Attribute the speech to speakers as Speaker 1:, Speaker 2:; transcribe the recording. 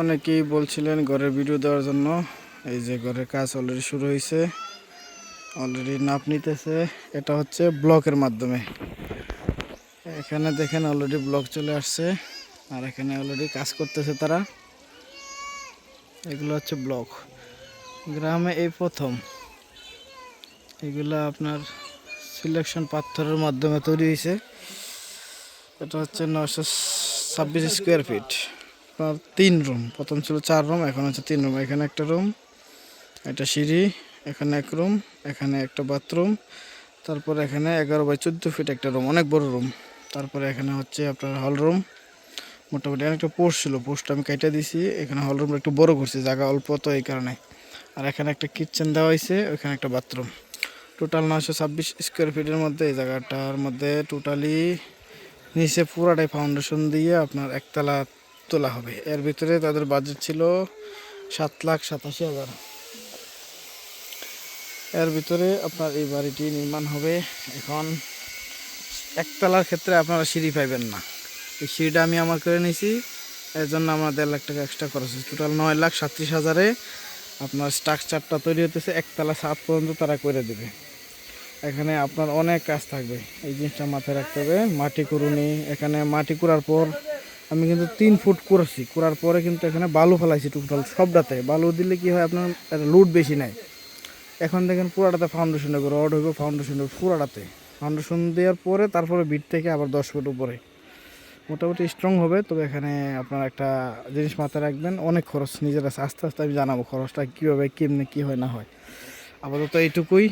Speaker 1: অনেকেই বলছিলেন ঘরের ভিডিও দেওয়ার জন্য। এই যে ঘরের কাজ অলরেডি শুরু হয়েছে অলরেডি নাপ নিতেছে। এটা হচ্ছে ব্লকের মাধ্যমে। এখানে দেখেন অলরেডি ব্লক চলে আসছে। আর এখানে অলরেডি কাজ করতেছে তারা। এগুলো হচ্ছে ব্লক। গ্রামে এই প্রথম। এগুলো আপনার সিলেকশন পাথরের মাধ্যমে তৈরি হয়েছে এটা হচ্ছে নশো ছাব্বিশ স্কোয়ার ফিট আপনার তিন রুম প্রথম ছিল চার রুম এখন হচ্ছে তিন রুম এখানে একটা রুম এটা সিঁড়ি, এখানে এক রুম এখানে একটা বাথরুম তারপর এখানে এগারো বাই চোদ্দ ফিট একটা রুম অনেক বড় রুম তারপরে এখানে হচ্ছে আপনার হল রুম মোটামুটি একটা পোস্ট ছিল পোস্ট আমি কেটে দিছি। এখানে হল রুমটা একটু বড় করছি, জায়গা অল্প তো এই কারণে। আর এখানে একটা কিচেন দেওয়া হয়েছে, ওইখানে একটা বাথরুম টোটাল নশো ছাব্বিশ স্কোয়ার ফিটের মধ্যে এই জায়গাটার মধ্যে টোটালি নিচে পুরাটাই ফাউন্ডেশন দিয়ে আপনার একতলা তোলা হবে। এর ভিতরে তাদের বাজেট ছিল সাত লাখ সাতাশি হাজার। এর ভিতরে আপনার এই বাড়িটি নির্মাণ হবে। এখন একতলার ক্ষেত্রে আপনারা সিঁড়ি পাইবেন না। এই সিঁড়িটা আমি আমার করে নিয়েছি। এর জন্য আমার দেড় লাখ টাকা এক্সট্রা খরচ হচ্ছে টোটাল নয় লাখ সাতত্রিশ হাজারে আপনার স্ট্রাকচারটা তৈরি হতেছে একতলা সাত পর্যন্ত তারা করে দেবে। এখানে আপনার অনেক কাজ থাকবে। এই জিনিসটা মাথায় রাখতে হবে। মাটি কুড়ুনি, এখানে মাটি কুড়ার পর আমি কিন্তু তিন ফুট কুড়াচ্ছি। করার পরে কিন্তু এখানে বালু ফেলাইছি টোটাল সবটাতে বালু দিলে কি হয় আপনার লুট বেশি নেয়। এখন দেখেন পুরাটাতে ফাউন্ডেশন হবে রড হইব ফাউন্ডেশন হবে পুরাটাতে। ফাউন্ডেশন দেওয়ার পরে তারপরে বিট থেকে আবার দশ ফুট উপরে। মোটামুটি স্ট্রং হবে, তবে এখানে আপনার একটা জিনিস মাথায় রাখবেন, অনেক খরচ নিজের আস্তে আস্তে আমি জানাব খরচটা কীভাবে, কেমনে, কী হয়, না হয়। আপাতত এইটুকুই।